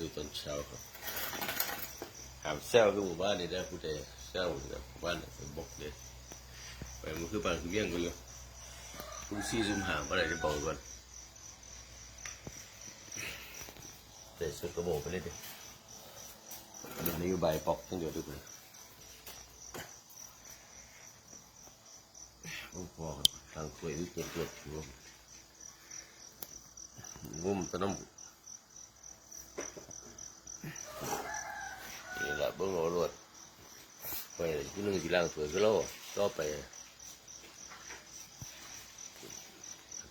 ดูตอนเช้าครับหามแซวคือหมู่บ้านนี่ได้ผู้ใดแซวนี่นะหมู่บ้านนี่เป็นบกเด็ดไปมันคือบานคือเวียงกูอยู่คุณซี่ซุ่มหามอะไรจะบอกก่อนแต่สุดกระโบอกไปเลยดิมันนโยบายปอกทั้งเดียวทุกคนโอ้พอครับทางคุยวิจิตรเกิดงุ่มงุ่มตะน้ำ นี่ละเบิ่งเอารวดไปที่นึงสิล่างสวยก็โลต่อไป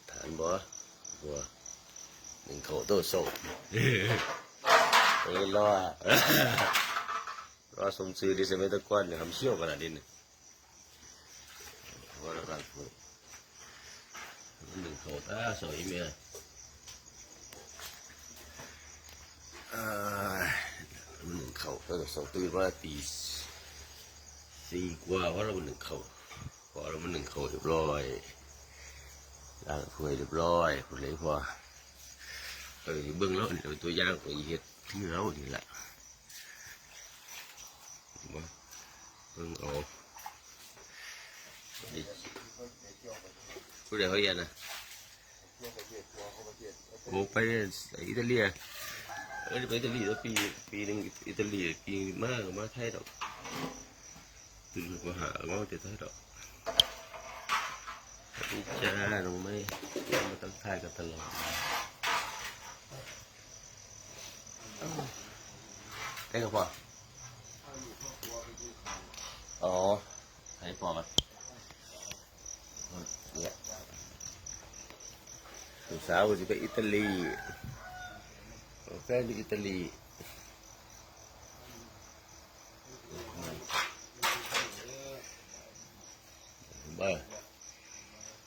ฐานบ่บ่หนึ่งเขาโตส่งไปรอรอสมซื้อดิสมัยตะกอนเนี่ยทำเชี่ยวขนาดนี้เนี่ยว่าแล้วกันพูดหนึ่งเขาตาสวยเมียอ่า เขาตั้งแต่สองตื่นมาตีสี่กว่าเพราะเราหนึ่งเขาพอเรามันหนึ่งเขาเรียบร้อยล้างถ้วยเรียบร้อยคนเลยพอเออเบื้องแล้วนี่เป็นตัวอย่างตัวเฮ็ดที่เรานี่แหละมาเบิ่งเอาผู้ใดเขาเรียนนะโอ้ไปอิตาลีเออ ไปอิตาลีแล้วปีปีหนึ่งอิตาลีปีมากมาไทยดอกตื่นมาหาว่าจะไทยดอกพี่จ้าลงไม่มาตั้งทายกันตลอดได้กับพ่ออ๋อให้พ่อกันเนี่ยลูกสาวจะไปอิตาลี แฟนอยู่อิตาลีบ่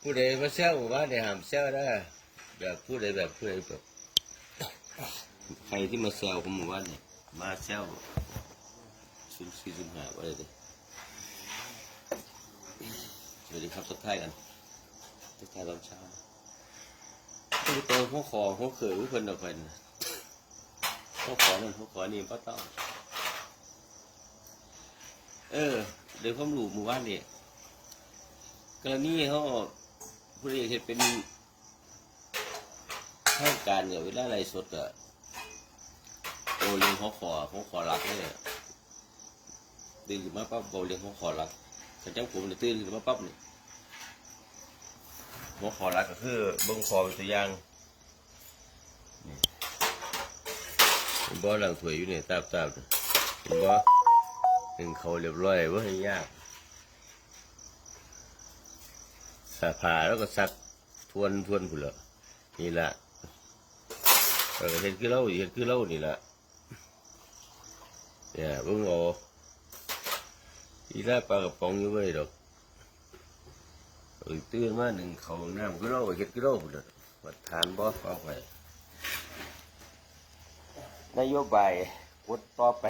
ผู้ใดมาเซลหมู่านเนี่ยห้ามเซลได้แบบผู้ใดแบบผู้ใดแบบใครที่มาเซลของหมู่าเนี่ยมาเซลซุ่มซีซุ่มหาอะไรดิสวัสดีครับทักทายกันทักทายตอนเช้าตัวหัวคอหัวเขือหัวเพิ่นเอาไปน เขาขอนั่นเขาขอนี่ก็ต้อง เออเดี๋ยวผมรู้หมู่บ้านเนี่ยกรณีเขาผู้ใดเห็นเป็นข้างการเนี่ยเวลาอะไรสดอะโอเลี้ยงเขาขอเขาขอรักเนี่ยตื่นขึ้นมาปั๊บโอเลี้ยงเขาขอรักขันจังผมเนี่ยตื่นขึ้นมาปั๊บเนี่ยเขาขอรักก็คือเบิ้งคอเป็นตัวอย่าง ผม บ่หลังถวยอยู่เนี่ยตาบตาบผมบ่หนึ่งเขาเรียบร้อยว่าให้ยากสาผ่าแล้วก็ซักทวนทวนผุนละนี่ละเออเห็นคือเล่าเห็นคือเล่านี่ละเนี่ยเพิ่งเอาอีลาปลากระป๋องอยู่ไว้ดอกเออตื่นมาหนึ่งเขาน้ำคือเล่าเห็นคือเล่าผุนละวัดทานบ่ฟ้าไฟ นโยบายกดต่อไป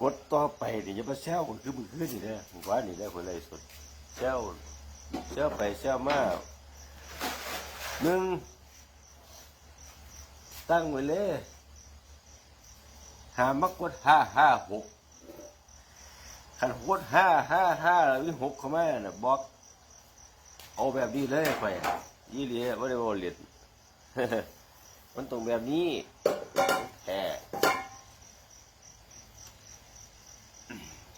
กดต่อไปนี่จะมาแซวมันคือมือขึ้นนี่นะผมว่านี่ได้คนไรสุดแซวแซวไปแซวมาหนึ่งตั้งไว้เลยหามักกดห้าห้าหกขันกดห้าห้าห้าแล้วมีหกเข้ามาน่ะบอกเอาแบบนี้เลยไปยี่เหลี่ยไม่ได้บอกเหรียญ มันต้องแบบนี้แค่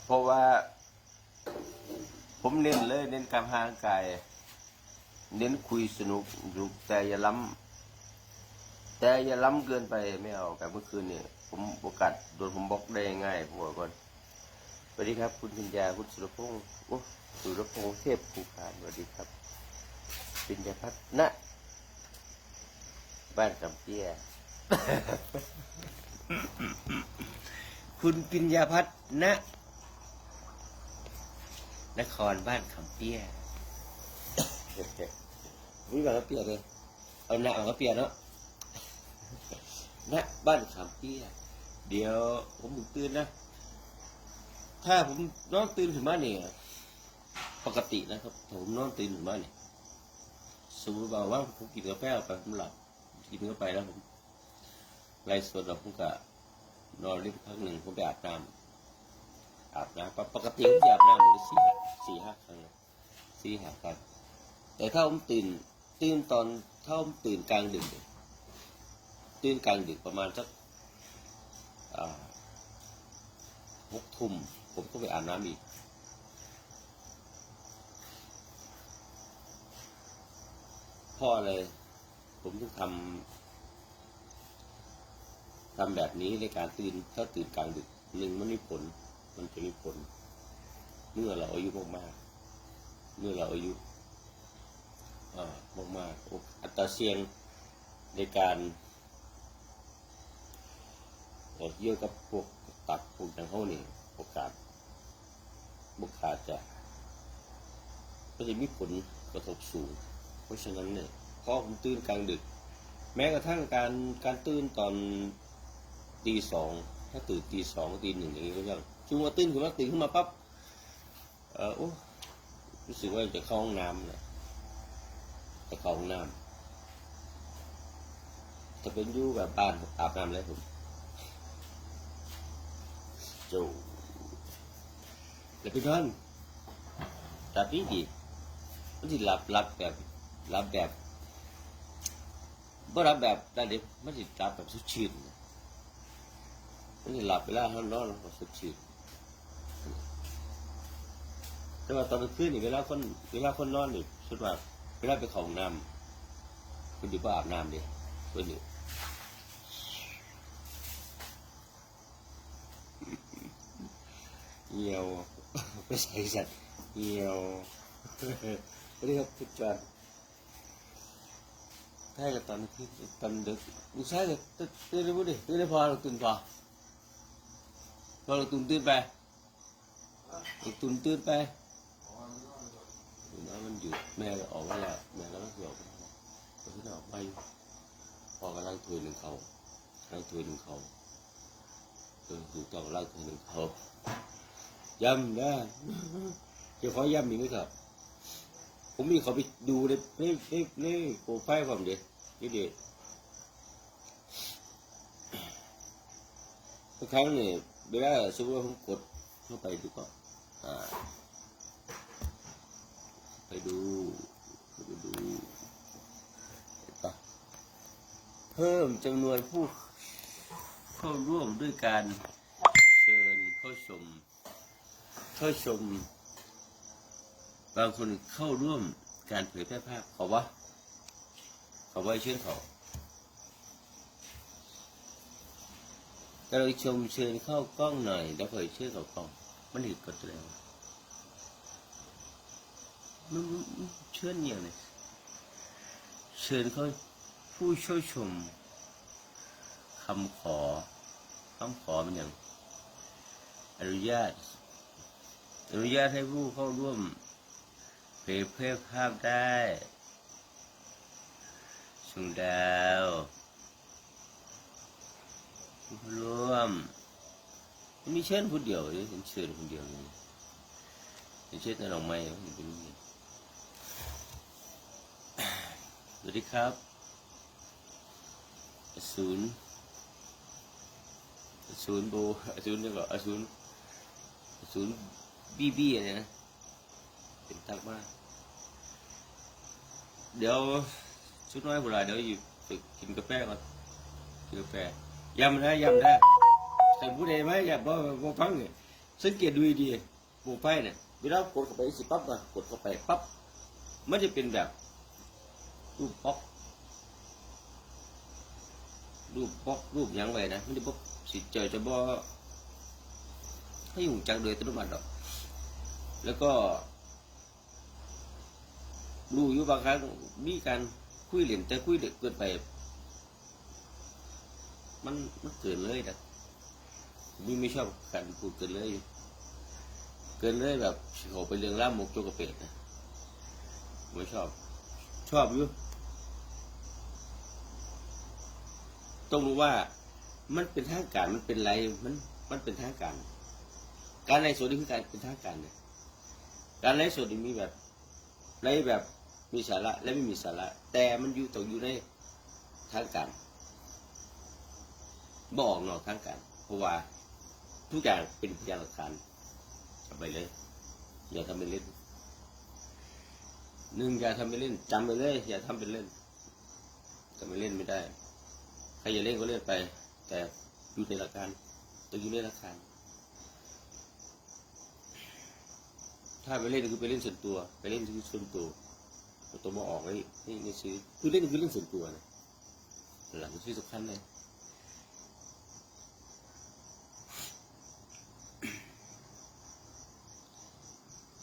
เพราะว่า ผมเน้นเลย เน้นการห่างกาย เน้นคุยสนุกสนุกแต่อย่าล้ำแต่อย่าล้ำเกินไปไม่เอาแบบเมื่อคืนเนี่ยผมโอกาสโดนผมบล็อกได้ง่ายผมบอกก่อนสวัสดีครับ คุณพิญญาคุณสุรพงศ์โอ้สุรพงศ์เทพภูขานสวัสดีครับ ปิญญาพัฒนะ บ้านกำเปี้ย คุณปิญญาพัฒน์ณนครบ้านคำเปี้ยนี่บ้านคำเปี้ยเลยเอาหน้าเอาคำเปี้ยเนาะณบ้านคำเปี้ย เดี๋ยว ผมตื่นนะ ถ้าผมนอนตื่นขึ้นมาเนี่ยปกตินะครับถ้าผมนอนตื่นขึ้นมาเนี่ยสมมติว่าว่าผมกินกาแฟไปผมหลับ กินเข้าไปแล้วผมไล่สดเราผมก็นอนริมพักหนึ่งผมไปอาบน้ำอาบน้ำปกติผมจะอาบน้ำอยู่สี่ห้าสี่ห้าครั้งสี่ห้าครั้งแต่ถ้าผมตื่นตื่นตอนถ้าผมตื่นกลางดึกตื่นกลางดึกประมาณสักหกทุ่มผมก็ไปอาบน้ำอีกพ่อเลย ผมต้องทำทำแบบนี้ในการตื่นถ้าตื่นกลางดึกหนึ่งมันมีผล มันจะมีผล เมื่อเราอายุมากๆเมื่อเราอายุมากๆอัตราเสี่ยงในการเอ่อเกี่ยวกับพวกตับพวกดังเขานี่โอกาสโอกาจะก็จะมีผลกระทบสูง เพราะฉะนั้นเนี่ย พอผมตื่นกลางดึก แม้กระทั่งการการตื่นตอนตีสองถ้าตื่นตีสองตีหนึ่งอย่างนี้ก็ยังช่วงว่าตื่นขึ้นมาตื่นขึ้นมาปั๊บเออโอ้รู้สึกว่าจะเข้าห้องน้ำนะจะเข้าห้องน้ำจะเป็นยู่แบบบ้านอาบน้ำแล้วผมโจแล้วพี่ท่านตัดดีดีมันสิรับรับแบบรับแบบ บ่รับแบบได้เด็มันสิรับแบบสุดชื่นมันสิรับเวลาเขานอนแล้วก็สุดชื่นแต่ว่าตอนกลางคืนนี่เวลาคนเวลาคนนอนนี่สุดว่าเวลาไปเข้าห้องน้ำคนดีบ่อาบน้ำดิคนนี้เหี่ยวไปใส่สัตว์เหี่ยวสวัสดีครับทุกท่าน ใช่กับตอนที่ตอนดึกลูกชายเลยตื่นได้บุดิตื่นได้พอเราตื่นพอพอเราตื่นตื่นไปเราตื่นตื่นไปน้ำมันหยุดแม่ก็ออกมาแล้วแม่ก็ต้องออกมาตอนที่ออกไปพอกำลังถวยหนึ่งเขากำลังถวยหนึ่งเขาเออถูกต้องกำลังถวยหนึ่งเขาย้ำนะจะขอย้ำอีกไหมครับ ผมมีเขาไปดูในในในในโปรไฟล์ผมเด็ดนี่เด็บางครั้งเนี่ยเวลาสมมติว่าผมกดเข้าไปดูก็อ่าไปดูไปดูเห็นปะเพิ่มจำนวนผู้เข้าร่วมด้วยการเชิญเข้าชมเข้าชม บางคนเข้าร่วมการเผยแพร่ภาพเขาว่าเขาว่าเชิญเขาแต่เราชมเชิญเข้ากล้องหน่อย แล้วเผยเชิญเขากล้อง มันถึงกดแล้วมันเชิญอย่างไรเชิญเขาผู้ช่วยชมคำขอคำขอมันอย่างอนุญาตอนุญาตให้ผู้เข้าร่วม เผยแพร่ภาพได้ส่งดาวร่วมมีเชิญคนเดียวเลยเห็นเชิญคนเดียวเลยเห็นเชิญแต่ดอกไม้เห็นเป็นอย่างนี้สวัสดีครับอสูรอสูรโบอสูรนี่ก็อสูรอสูรบีบีอะไรนะเป็นทักมาก เดี๋ยวชุดน้อยโบราเดี๋ยวอยู่ไปกินกาแฟก่อนกินกาแฟยำนะยำนะใครพูดเองไหมอย่าบ่บ่ฟังเนี่ยสังเกตดูดีๆโปรไฟล์เนี่ยเวลากดเข้าไปสิปั๊บอะกดเข้าไปปั๊บมันจะเป็นแบบรูปป๊อกรูปป๊อกรูปยังไงนะมันจะบ่สิเจอจะบ่ให้หุ่งจังโดยอัตโนมัติหรอกแล้วก็ รู้อยู่บางครั้งมีการคุยเหลี่ยมแต่คุยเด็กเกินไป มันมันเกินเลยนะมีไม่ชอบการพูดเกินเลย เกินเลยแบบเขาไปเรื่องล่ามกโจกระเป็ดนะไม่ชอบ ชอบอยู่ต้องรู้ว่ามันเป็นทางการมันเป็นไรมันมันเป็นทางการ การไล่สดนี่คือการเป็นทางการเนี่ยการไลฟ์สดนี่มีแบบไลฟ์แบบ มีสาระและไม่มีสาระ แต่มันอยู่ต้องอยู่ในทางการบอกนอกทางการเพราะว่าทุกอย่างเป็นพยานหลักฐานเอาไปเลย อย่าทำเป็นเล่นหนึ่งอย่าทำเป็นเล่นจำไปเลย อย่าทำเป็นเล่นทำเป็นเล่นไม่ได้ใครจะเล่นก็เล่นไป แต่อยู่ในหลักการต้องอยู่ในหลักการถ้าไปเล่นก็คือไปเล่นส่วนตัว ไปเล่นคือส่วนตัว ตัวมาออกไว้นี่นี่ซื้อคือเล่นคือเล่นส่วนตัวนะหลังที่สำคัญเลย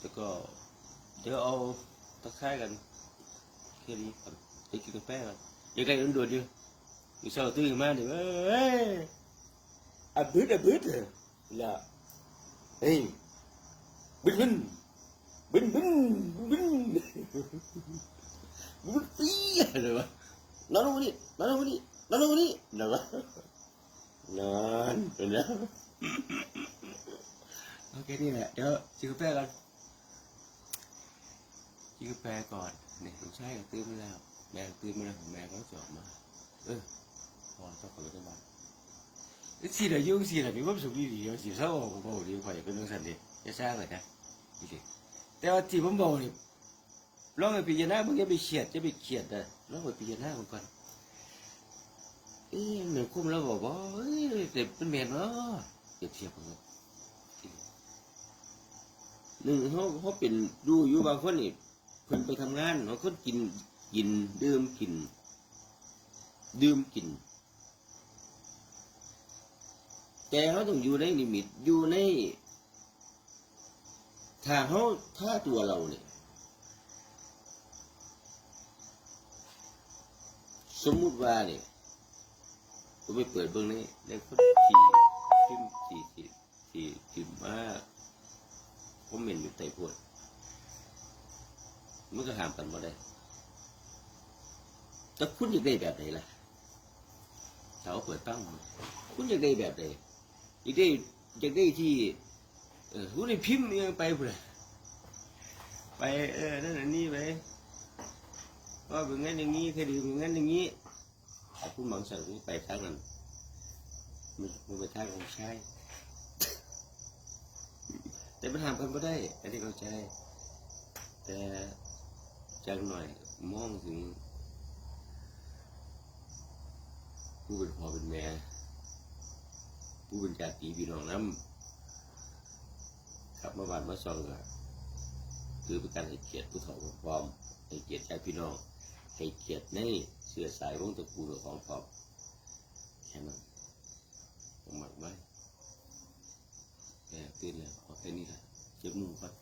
แล้วก็เดี๋ยวเอาตะไคร้กันแค่นี้ก่อนไปกินกาแฟกันอยากได้ด่วนๆอยู่อยู่เช้าตื่นมาเดี๋ยวเอ้ยอะบึดอะบึดเลยละเฮ้ยบึดบึน บึนบึนบึนบึนปี๊เลยวะนอนลงมาดินอนลงมาดินอนลงมาดิเดี๋ยวะนอนเห็นแล้วโอเคนี่แหละเดี๋ยวกินกาแฟกันกินกาแฟก่อนเนี่ยลูกชายก็ตื่นมาแล้วแม่ตื่นมาแล้วแม่ก็จออกมาเออพอต้องขอรถได้บ้างสิเดี๋ยวยุ่งสิเดี๋ยวมีความสุขดีๆสิเศร้าผมบอกดีกว่าอย่าเป็นเรื่องสันดีจะสร้างเลยนะนี่สิ แต่ว่าที่ผมบอกนี่ลองไปพิจารณามึงอย่าไปเฉียดจะไปเขียดนะลองไปพิจารณามันก่อนเอ๊ะเหมือนคุ้มแล้วบอกว่าเอ้ยแต่เป็นแมนเนาะเปรียบเทียบกันหนึ่งเขาเขาเป็นดูอยู่บางคนนี่เพิ่นไปทำงานเขาคนกินกินดื่มกิน ดื่มกิน แต่เขาต้องอยู่ในลิมิตอยู่ใน ถ้าเขาถ้าตัวเราเนี่ยสมมุติว่าเนี่ยผมไปเปิดเบื้องนี้ในคนที่ที่ที่ที่ที่ที่มาผมเห็นอยู่ใต้พวดมันก็ห้ามกันบ่ได้แต่คุณอยากได้แบบไหนล่ะถ้าเขาเปิดตั้งคุณอยากได้แบบไหนอยากได้อยากได้ที่ เออคุณได้พิมพ์อิหยังไปพุ่นไปเออนั่นนนี้ไปว่าเป็นงั้นอย่างนี้คดีเป็นงั้นอย่างนี้แต่คุณบางสั่งคุณไปทางนั้นมันมันไปทางของใช่แต่มันห้ามกันบ่ได้อันนี้เข้าใจ แต่จังหน่อยมองถึงผู้เป็นพ่อเป็นแม่ผู้เป็นญาติพี่น้องน้ำ ขับมาบ้านมาซองก็คือเป็นการให้เกียรติผู้เฒ่าผู้พร้อมให้เกียรติญาติพี่น้องให้เกียรติในเสื้อสายวงตระกูลของพร้อมแค่นั้นผมหมักไว้แต่ตื่นแล้วเอาแค่นี้ละเจ็บมือก่อน